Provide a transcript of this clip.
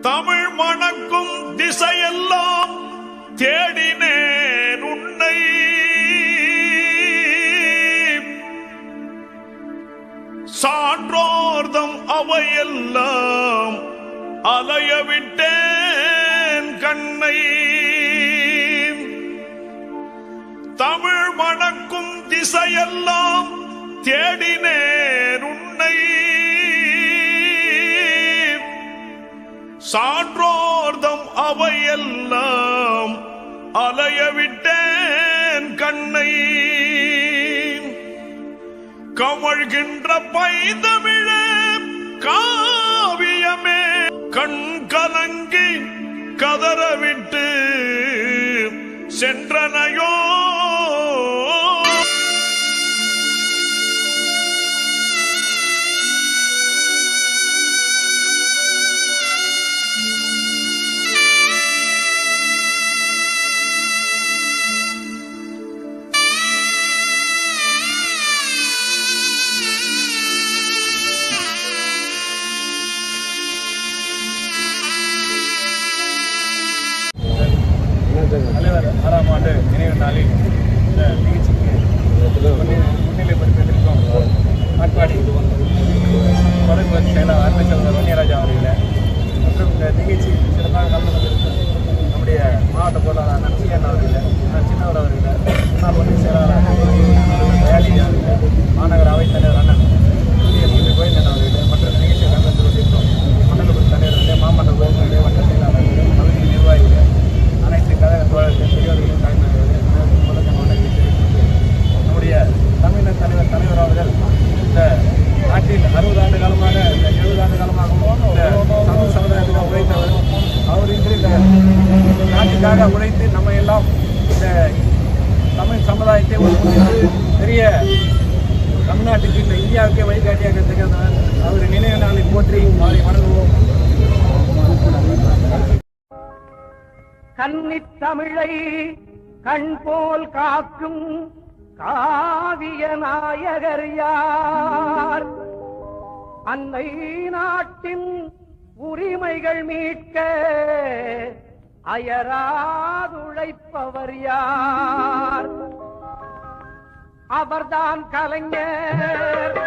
தமிழ் மணக்கும் திசையெல்லாம் தேடினேன் உன்னை. சான்றோர்தம் அவையெல்லாம் அலையவிட்டேன் கண்ணை. தமிழ் மணக்கும் திசையெல்லாம் தேடினேன் சான்றோர்தம் அவையெல்லாம் அலைய விட்டேன் கண்ணை. கமழ்கின்ற பைந்தமிழே காவியமே கண் கலங்கி கதறவிட்டு சென்றனையோ தலைவர் ஆறாம் ஆண்டு நினைவு நாளில் இந்த நிகழ்ச்சிக்கு முன்னிலை ஆட்பாடி தொடர்பு செயலாளர் அருமை செல்வர் வன்னியராஜா அவர்களே. மற்றும் இந்த நிகழ்ச்சி சிறப்பாக கலந்து கொண்டிருக்கும் நம்முடைய மாவட்ட பொருளாளர் அண்ணன் சி அவர்களே சின்னவர் அவர்களே நாட்டுக்காக உழைத்து நம்ம எல்லாம் இந்த தமிழ் சமுதாயத்தை ஒரு பெரிய தமிழ்நாட்டுக்கு இந்த இந்தியாவுக்கே வழிகாட்டியாக இருக்கிறதுனால அவர் நினைவு நாளை போற்றி அவரை வணங்குவோம். கன்னித் தமிழை கண் போல் காக்கும் காவிய நாயகர் யார்? அன்னை நாட்டின் உரிமைகள் மீட்க அயராதுழைப்பவர் யார்? அவர்தான் கலைஞர்.